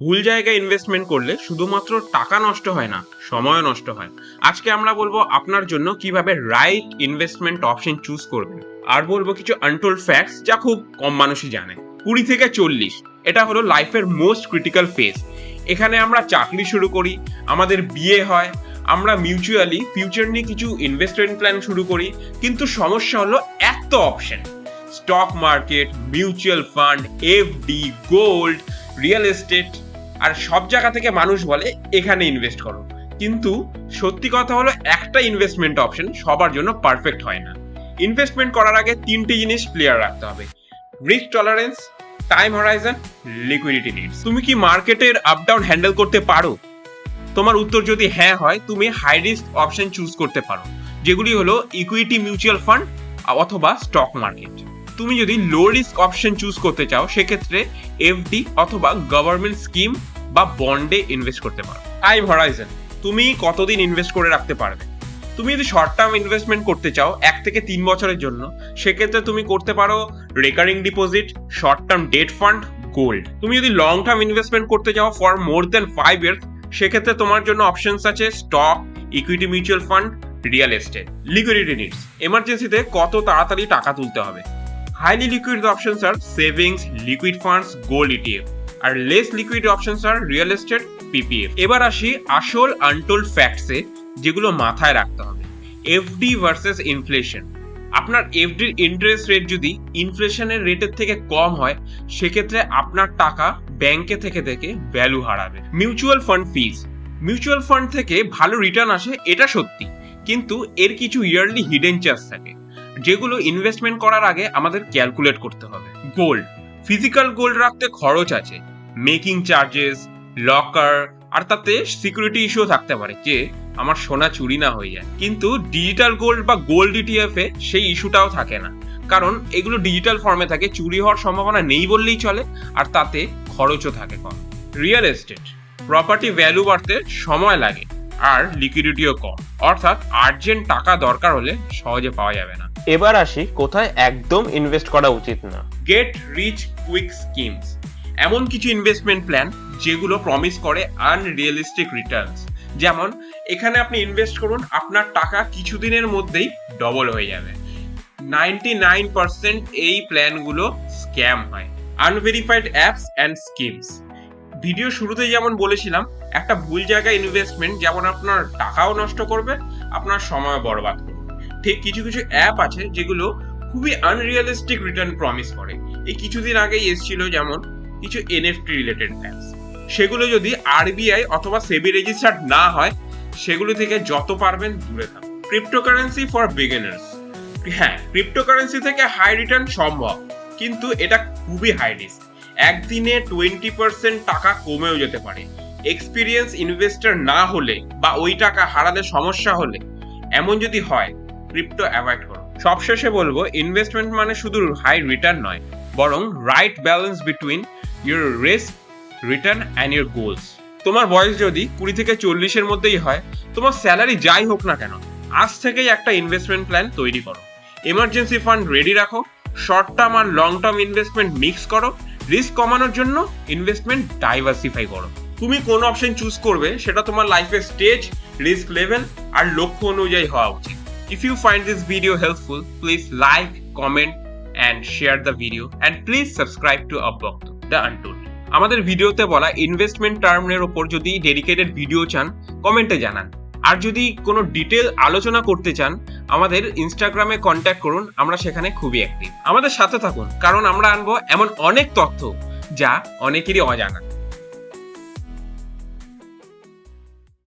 ভুল জায়গায় ইনভেস্টমেন্ট করলে শুধুমাত্র টাকা নষ্ট হয় না সময় নষ্ট হয়। আজকে আমরা বলব আপনার জন্য কীভাবে রাইট ইনভেস্টমেন্ট অপশন চুজ করবেন। আর বলব কিছু আনটোল্ড ফ্যাক্টস যা খুব কম মানুষই জানে। কুড়ি থেকে চল্লিশ, এটা হলো লাইফের মোস্ট ক্রিটিক্যাল ফেজ এখানে আমরা চাকরি শুরু করি, আমাদের বিয়ে হয়, আমরা মিউচুয়ালি ফিউচার নিয়ে কিছু ইনভেস্টমেন্ট প্ল্যান শুরু করি, কিন্তু সমস্যা হলো এত option stock market mutual fund FD gold real estate আর সব জায়গা থেকে মানুষ বলে, এখানে ইনভেস্ট করো। কিন্তু সত্যি কথা হলো, একটা ইনভেস্টমেন্ট অপশন সবার জন্য পারফেক্ট হয় না। ইনভেস্টমেন্ট করার আগে তিনটি জিনিস ক্লিয়ার রাখতে হবে। Risk tolerance time horizon liquidity needs তুমি কি মার্কেটের আপ ডাউন হ্যান্ডেল করতে পারো? তোমার উত্তর যদি হ্যাঁ হয়, তুমি হাই রিস্ক অপশন চুজ করতে পারো। যেগুলি হলো ইকুইটি মিউচুয়াল ফান্ড অথবা স্টক মার্কেট তুমি যদি লো রিস্ক অপশন চুজ করতে চাও, সেক্ষেত্রে এফডি অথবা গভর্নমেন্ট স্কিম বা বন্ডে ইনভেস্ট করতে পারো। টাইম হরাইজন তুমি কতদিন ইনভেস্ট করে রাখতে পারবে? তুমি যদি শর্ট টার্ম ইনভেস্টমেন্ট করতে চাও, এক থেকে তিন বছরের জন্য, সেক্ষেত্রে তুমি করতে পারো recurring deposit short term debt fund gold তুমি যদি লং টার্ম ইনভেস্টমেন্ট করতে চাও for more than five years সেক্ষেত্রে তোমার জন্য অপশনস আছে stock equity mutual fund real estate liquidity needs এমার্জেন্সিতে কত তাড়াতাড়ি টাকা তুলতে হবে? হাইলি লিকুইড অপশনস আর savings liquid funds gold ETF আর লেস লিকুইড অপশনস আর রিয়েল এস্টেট পিপিএফ এবার আসি আসল আনটোল্ড ফ্যাক্টসে যেগুলো মাথায় রাখতে হবে। এফডি ভার্সেস ইনফ্লেশন আপনার এফডির ইন্টারেস্ট রেট যদি ইনফ্লেশনের রেটের থেকে কম হয়, সেক্ষেত্রে আপনার টাকা ব্যাংকে থেকে থেকে ভ্যালু হারাবে। Mutual fund fees mutual fund থেকে ভালো রিটার্ন আসে, এটা সত্যি। কিন্তু এর কিছু ইয়ারলি হিডেন চার্জ থাকে, যেগুলো ইনভেস্টমেন্ট করার আগে আমাদের ক্যালকুলেট করতে হবে। গোল্ড ফিজিক্যাল গোল্ড রাখতে খরচ আছে। মেকিং চার্জেস লকার আর তাতে সিকিউরিটি ইস্যু থাকতে পারে যে আমার সোনা চুরি না হয়ে যায়। কিন্তু ডিজিটাল গোল্ড বা গোল্ড ইটিএফ এ সেই ইস্যুটাও থাকে না। কারণ এগুলো ডিজিটাল ফর্মে থাকে চুরি হওয়ার সম্ভাবনা নেই বললেই চলে আর তাতে খরচও থাকে কম। রিয়েল এস্টেট প্রপার্টি ভ্যালু বাড়তে সময় লাগে আর লিকুইডিটিও কম। অর্থাৎ আর্জেন্ট টাকা দরকার হলে সহজে পাওয়া যাবে না। এবার আসি কোথায় একদম ইনভেস্ট করা উচিত না। গেট রিচ কুইক স্কিমস এমন কিছু ইনভেস্টমেন্ট প্ল্যান যেগুলো প্রমিস করে আনরিয়েলিস্টিক রিটার্নস যেমন, এখানে আপনি ইনভেস্ট করুন, আপনার টাকা কিছুদিনের মধ্যেই ডবল হয়ে যাবে। নাইনটি নাইন পার্সেন্ট এই প্ল্যানগুলো স্ক্যাম হয়। Unverified apps and schemes video শুরুতে যেমন বলেছিলাম, একটা ভুল জায়গায় ইনভেস্টমেন্ট যেমন আপনার টাকাও নষ্ট করবে, আপনার সময় বরবাদ করবে। ঠিক কিছু কিছু অ্যাপ আছে যেগুলো খুবই আনরিয়ালিস্টিক রিটার্ন প্রমিস করে। এই কিছুদিন আগেই এসেছিল যেমন কিছু এনএফটি রিলেটেড অ্যাপস সেগুলো যদি আরবিআই অথবা সেবি রেজিস্টার্ড না হয়, সেগুলো থেকে যত পারবেন দূরে থাকুন। ক্রিপ্টোকারেন্সি ফর বিগিনার্স হ্যাঁ ক্রিপ্টোকারেন্সি থেকে হাই রিটার্ন সম্ভব, কিন্তু এটা খুবই হাই রিস্ক একদিনে টোয়েন্টি পার্সেন্ট টাকা কমেও যেতে পারে। এক্সপিরিয়েন্স ইনভেস্টর না হলে বা ওই টাকা হারালে সমস্যা হলে, এমন যদি হয় ক্রিপ্টো অ্যাভয়েড করো সবশেষে বলব ইনভেস্টমেন্ট মানে শুধু হাই রিটার্ন নয়, বরং right balance between your risk return and your goals তোমার বয়স যদি কুড়ি থেকে চল্লিশের মধ্যেই হয় তোমার স্যালারি যাই হোক না কেন আজ থেকেই একটা ইনভেস্টমেন্ট প্ল্যান তৈরি করো। এমার্জেন্সি ফান্ড রেডি রাখো শর্ট টার্ম আর লং টার্ম ইনভেস্টমেন্ট মিক্স করো রিস্ক কমানোর জন্য ইনভেস্টমেন্ট ডাইভার্সিফাই করো। তুমি কোন অপশন চুজ করবে সেটা তোমার লাইফের স্টেজ রিস্ক লেভেল আর লক্ষ্য অনুযায়ী হওয়া উচিত। If you find this video helpful, please like, comment, and share the video. And please subscribe to Upbokto, The Untold. আমাদের ভিডিওতে বলা ইনভেস্টমেন্ট টার্মের ওপর যদি ডেডিকেটেড ভিডিও চান কমেন্টে জানান। আর যদি কোনো ডিটেল আলোচনা করতে চান, আমাদের ইনস্টাগ্রামে কন্ট্যাক্ট করুন, আমরা সেখানে খুবই অ্যাক্টিভ আমাদের সাথে থাকুন, কারণ আমরা আনব এমন অনেক তথ্য যা অনেকেরই অজানা।